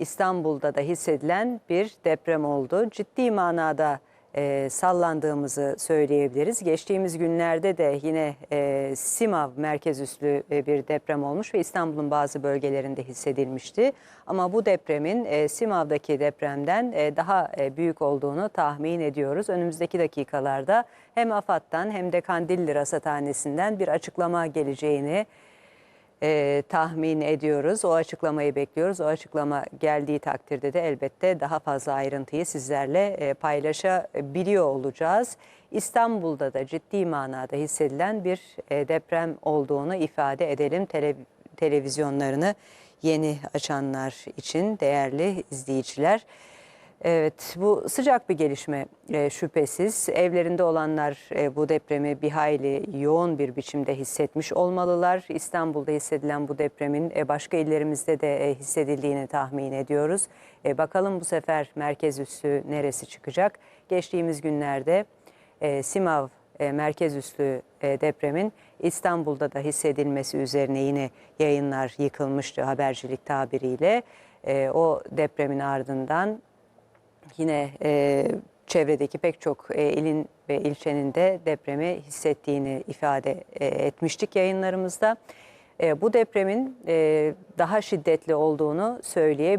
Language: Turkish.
İstanbul'da da hissedilen bir deprem oldu. Ciddi manada e, sallandığımızı söyleyebiliriz. Geçtiğimiz günlerde de yine e, Simav merkez üslü e, bir deprem olmuş ve İstanbul'un bazı bölgelerinde hissedilmişti. Ama bu depremin e, Simav'daki depremden e, daha e, büyük olduğunu tahmin ediyoruz. Önümüzdeki dakikalarda hem AFAD'dan hem de Kandilli Rasathanesi'nden bir açıklama geleceğini e, tahmin ediyoruz. O açıklamayı bekliyoruz. O açıklama geldiği takdirde de elbette daha fazla ayrıntıyı sizlerle e, paylaşabiliyor olacağız. İstanbul'da da ciddi manada hissedilen bir e, deprem olduğunu ifade edelim. Tele, televizyonlarını yeni açanlar için değerli izleyiciler. Evet bu sıcak bir gelişme e, şüphesiz. Evlerinde olanlar e, bu depremi bir hayli yoğun bir biçimde hissetmiş olmalılar. İstanbul'da hissedilen bu depremin e, başka illerimizde de e, hissedildiğini tahmin ediyoruz. E, bakalım bu sefer merkez üssü neresi çıkacak? Geçtiğimiz günlerde e, Simav e, merkez üssü e, depremin İstanbul'da da hissedilmesi üzerine yine yayınlar yıkılmıştı habercilik tabiriyle. E, o depremin ardından yine e, çevredeki pek çok e, ilin ve ilçenin de depremi hissettiğini ifade e, etmiştik yayınlarımızda. E, bu depremin e, daha şiddetli olduğunu söyleyebiliriz.